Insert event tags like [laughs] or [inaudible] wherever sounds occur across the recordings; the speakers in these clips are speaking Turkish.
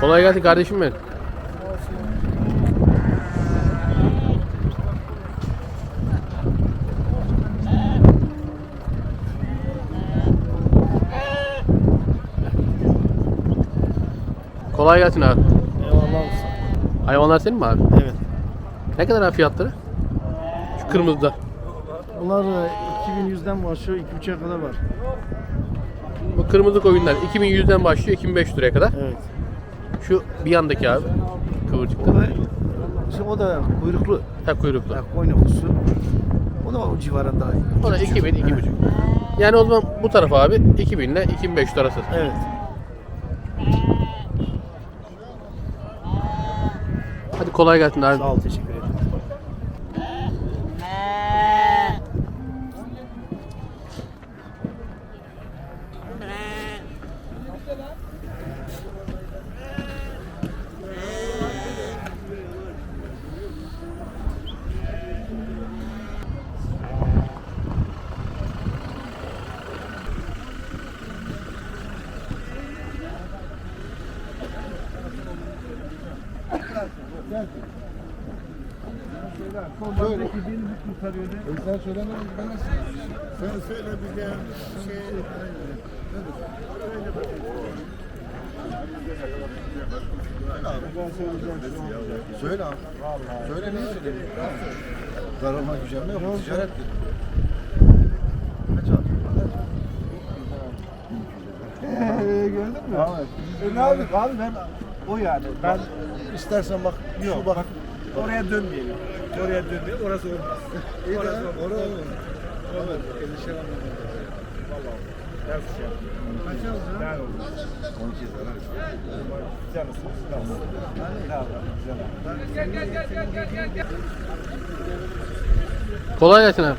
Kolay gelsin kardeşim benim. Kolay gelsin abi. Eyvallah olsun. Hayvanlar senin mi abi? Evet. Ne kadar abi fiyatları? Şu kırmızıda. Bunlar e, 2100'den başlıyor 2.5'a kadar var. Bu kırmızı koyunlar 2100'den başlıyor 2500 liraya kadar. Evet. Şu bir yandaki abi. Kıvırcıklı. O da, işte o da kuyruklu. Ha kuyruklu. Ya, koyun kuzusu. O da o civarında. O da 2000 2500. Yani o zaman bu taraf abi 2000 ile 2500 arası. Evet. Hadi kolay gelsin abi. Sağ ol teşekkür ederim. Sen söylemedin ben nasıl? Sen söyle bir de şey... Söyle abi. Söyle ne söyleyeyim? Daralma gücenme yok. Ticaret dedi. Kaç abi? Gördün mü? E, ne yaptık abi ben o yani. Ben İstersen bak yok şu bak. bak oraya dönmeyelim. Oraya dönmeyelim. Orası olmaz. İyi de Orası orada orası olur. Evet. Endişe Ders şey yaptım. Kaç aldın? Ben oldum. 12 lira. Canısı. Canısı. Canım. Kolay gelsin abi.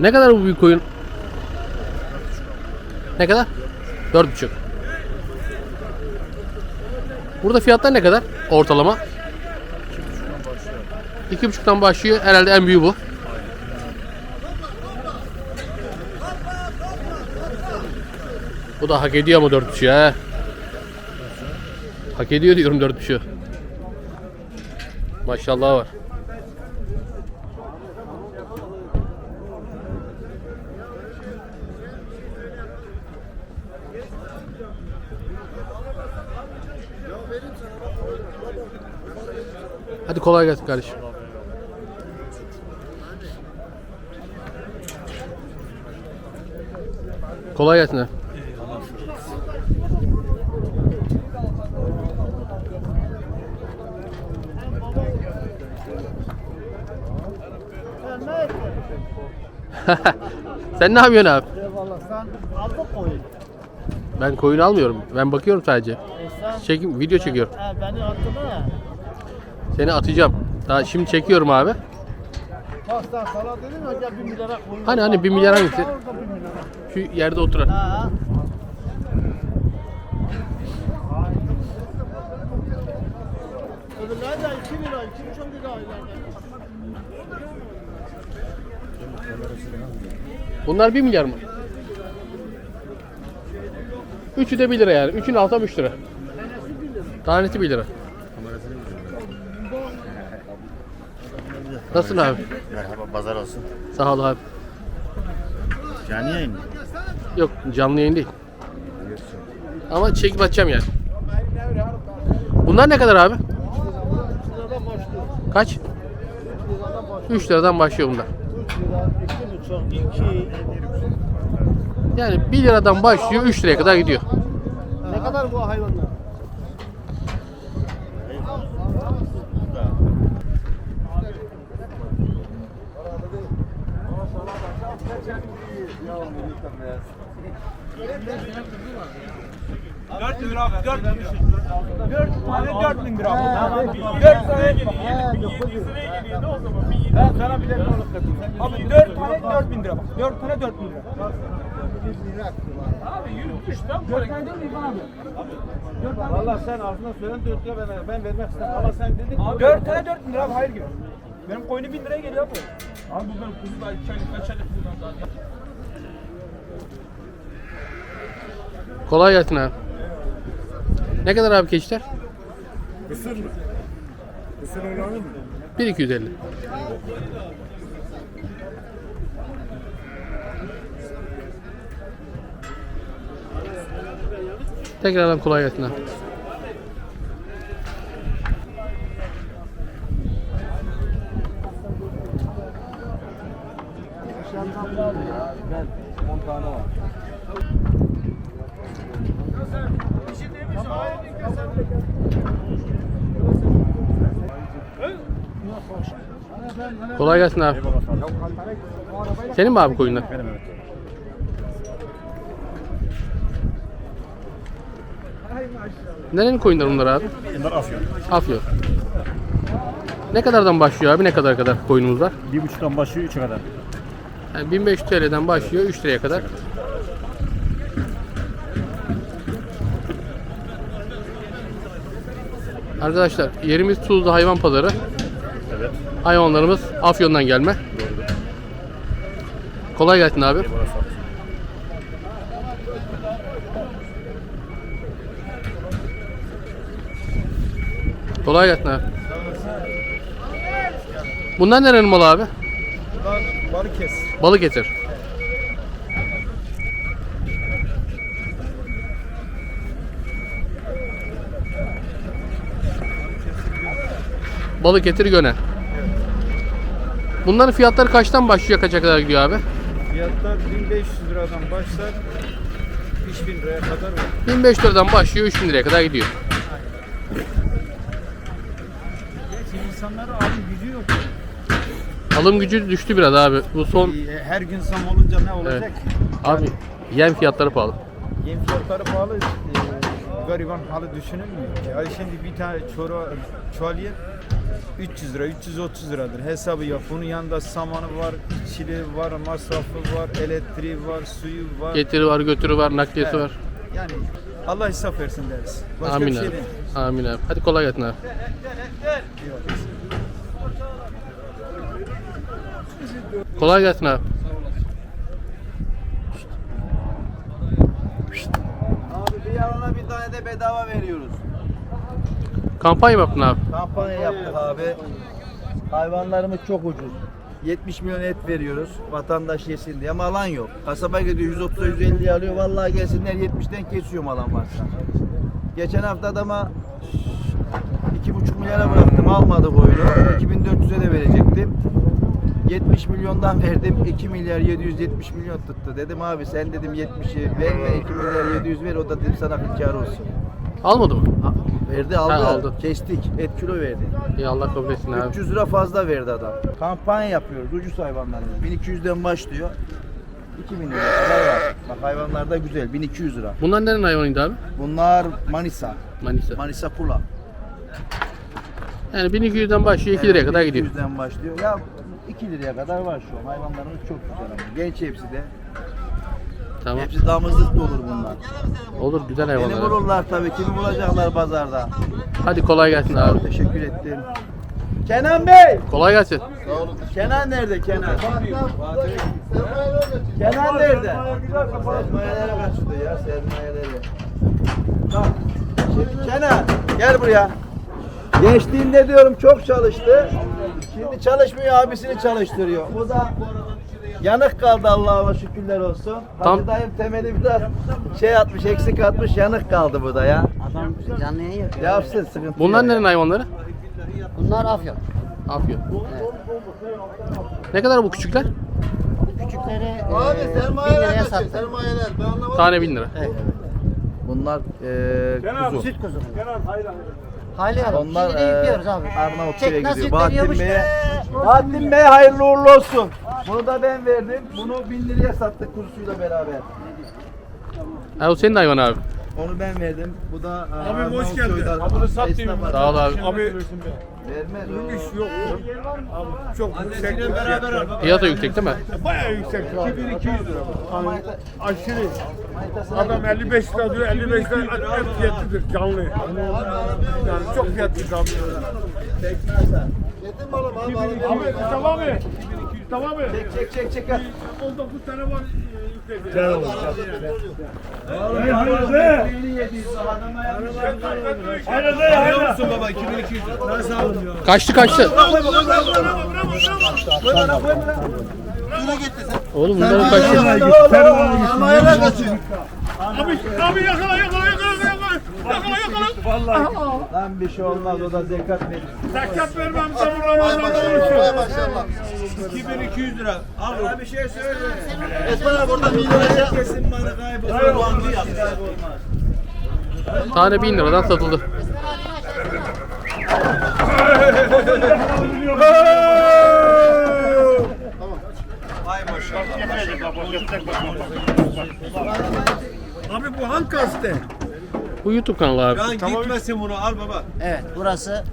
Ne kadar bu büyük koyun? Ne kadar? Dört buçuk. Burada fiyatlar ne kadar? Ortalama. İki buçuktan başlıyor. Herhalde en büyüğü bu. Bu da hak ediyor dört buçuğu he. Hak ediyor diyorum dört buçuğu. Maşallah var. Hadi kolay gelsin kardeşim. Kolay gelsin. abi. [laughs] Sen ne yapıyorsun abi? Eyvallah sen aldın koyun. Ben koyun almıyorum. Ben bakıyorum sadece. E sen Çekim, video çekiyorum. He, beni attın ha. Seni atacağım. Daha şimdi çekiyorum abi. Bak sen sana dedim ya gel bir milyara koyun. Hani, hani, bir milyar Al, hangisi? al da bir milyara. Şu yerde oturan. Ha. Öbürleri de 2 lira, 2,5 lira aylarda. Bunlar 1 milyar mı? Üçü de 1 lira yani. Üçünü alsam 3 lira. Tanesi 1 lira. Nasılsın abi? Merhaba, pazar olsun. Sağ ol abi. Canlı yayın mı? Yok canlı yayın değil. Ama çekip açacağım yani. Bunlar ne kadar abi? Liradan başlıyor. Kaç? 3 liradan başlıyor. 3 liradan başlıyor bunlar. 3 lira, 2,5, 2. Yani 1 liradan başlıyor 3 liraya kadar gidiyor. Ne kadar bu hayvanlar? Dört bin lira. Dört bin lira. Dört tane dört bin lira. Dört. Ben sana bir de Abi dört tane dört bin lira bak. Dört tane dört bin lira. Abi yürü üçten Dört tane dört bin lira abi. Valla sen ağzına söylen 4 lira ben, ben vermek istemem ama sen dedin dört tane dört bin lira abi hayır gibi. Benim koyunu bin liraya geliyor abi. Abi bu benim kuzu da iki aylık kaç aylık kuzudan zaten. Kolay gelsin abi. Ne kadar abi keçiler? Mısır mı? Mısır olanı mı? 1250. Tekrardan kolay gelsin abi. Kolay gelsin abi. Senin mi abi koyunlar? Benim evet. Nerenin koyunlar bunlar abi? Bunlar afyon. Afyon. Ne kadardan başlıyor abi? Ne kadar kadar koyunumuz var? Bir buçuktan başlıyor üçe kadar. Yani 1500 TL'den başlıyor 3 liraya kadar. Arkadaşlar yerimiz Tuzlu Hayvan Pazarı. Evet. Hayvanlarımız Afyon'dan gelme. Kolay gelsin abi. Kolay gelsin abi. Bunlar nerenin malı abi? Buradan balık kes. Balık getir. Balık getir göne. Bunların fiyatları kaçtan başlıyor kaça kadar gidiyor abi? Fiyatlar 1500 liradan başlar. 3000 liraya kadar var. 1500 liradan başlıyor 3000 liraya kadar gidiyor. İnsanlara alım gücü yok. Alım gücü düştü biraz abi. Bu son Her gün zam olunca ne olacak? Evet. abi yem fiyatları pahalı. Yem fiyatları pahalı. Ee, gariban halı düşünülmüyor ki. Ay şimdi bir tane çora, çuval yem 300 lira, 330 liradır. Hesabı yap. Bunun yanında samanı var, çili var, masrafı var, elektriği var, suyu var. Getiri var, götürü var, nakliyesi Evet. var. Yani Allah hesap versin deriz. Başka Amin bir şey abi. değil. Amin abi. Hadi kolay gelsin abi. Kolay gelsin abi. Abi bir tane de bedava veriyoruz. Kampanya mı yaptın abi? Kampanya yaptık abi. Hayvanlarımız çok ucuz. 70 milyon et veriyoruz vatandaş yesin diye ama alan yok. Kasaba gidiyor 130 150 alıyor. Vallahi gelsinler 70'ten kesiyorum alan varsa. Geçen hafta adama 2,5 milyara bıraktım almadı oyunu. 2400'e de verecektim. 70 milyondan verdim 2 milyar 770 milyon tuttu. Dedim abi sen dedim 70'i verme 2 milyar 700 ver o da dedim sana kar olsun. Almadı mı? Ha, Verdi aldı. Ha, aldı. Kestik. Et kilo verdi. İyi Allah kabul etsin abi. 300 lira fazla verdi adam. Kampanya yapıyoruz ucuz hayvanlarımız. 1200'den başlıyor. 2000 lira kadar var. Bak hayvanlar da güzel. 1200 lira. Bunlar nerenin hayvanıydı abi? Bunlar Manisa. Manisa. Manisa Pula. Yani 1200'den başlıyor 2 liraya kadar gidiyor. 1200'den başlıyor. Ya 2 liraya kadar var şu an. Hayvanlarımız çok güzel ama. Genç hepsi de. Tamam. Hepsi damızlık da olur bunlar. Olur güzel Beni hayvanlar. abi. bulurlar tabii. Kimi bulacaklar pazarda. Hadi kolay gelsin abi. Teşekkür ettim. Kenan Bey! Kolay gelsin. Kenan nerede Kenan? Kenan nerede? Sermayelere kaçtı ya Şimdi Kenan gel buraya. Gençliğinde diyorum çok çalıştı. Şimdi çalışmıyor abisini çalıştırıyor. Bu da yanık kaldı Allah'ıma şükürler olsun. Tam- Hacı dayım temeli biraz şey atmış eksik atmış yanık kaldı bu da ya. Adam canlı yayın yapıyor. Yapsın sıkıntı Bunlar yok. nerenin hayvanları? Bunlar afyon. Afyon. Ne kadar bu küçükler? Küçükleri e, bin liraya sattık. Tane 1000 lira. Evet. Bunlar eee kuzu. Süt kuzu. Hayli yarım. Onlar Şimdi de yüklüyoruz eee, abi. Arnavutlu'ya Tekna gidiyor. Bahattin Bey'e. be. Bahattin Bey hayırlı uğurlu olsun. Bunu da ben verdim. Bunu 1000 liraya sattık kuzusuyla beraber. Ha o senin hayvan abi. Onu ben verdim. Bu da Abi hoş geldin. Bunu satayım. Sağ ol abi. Abi Vermez. iş yok. Abi çok yüksek. beraber Fiyatı yüksek değil mi? Bayağı yüksek. 2200 lira. Yani aşırı. Adam 55 lira diyor, 55 lira en fiyatlıdır canlı. Yani çok fiyatlı abi. Abi tamam mı? Tamam mı? Çek çek çek. çek. 19 tane var. Kaçtı kaçtı. Oğlum bunların kaçtı. Abi, abi yakala yakala yakala yakala. Yakala yakala. Lan bir şey olmaz o da zekat verir. Zekat vermem sen Ramazan'da olursun. 2200 lira. Al bana bir şey söyle. Esmer abi burada bir lira kesin bana kaybolur. Tane 1000 liradan satıldı. Abi bu hangi gazete? Bu YouTube kanalı abi. Lan gitmesin bunu al baba. Evet burası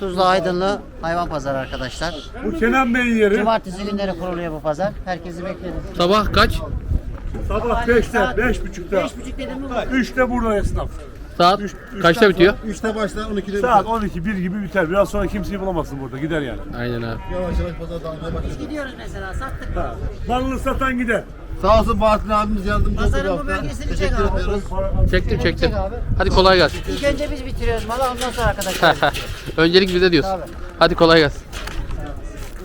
Tuzla Aydınlı hayvan pazarı arkadaşlar. Bu Kenan Bey'in yeri. Cumartesi günleri kuruluyor bu pazar. Herkesi bekleriz. Sabah kaç? Sabah 5'te, 5.30'da. 5.30 dedim mi? 3'te burada esnaf. Saat kaçta bitiyor? 3'te başlar 12'de Saat 12, 1 gibi biter. Biraz sonra kimseyi bulamazsın burada. Gider yani. Aynen abi. yavaş yavaş pazar dağılmaya başladı. Gidiyoruz mesela sattık. Malını satan gider. Sağ olsun Bahattin abimiz yardımcı oldu Pazarın bu bölgesini çek Teşekkür abi. ediyoruz. Çektim çektim. Hadi kolay gelsin. İlk önce biz bitiriyoruz malı ondan sonra arkadaşlar. [laughs] Öncelik bize diyorsun. Tabii. Hadi kolay gelsin.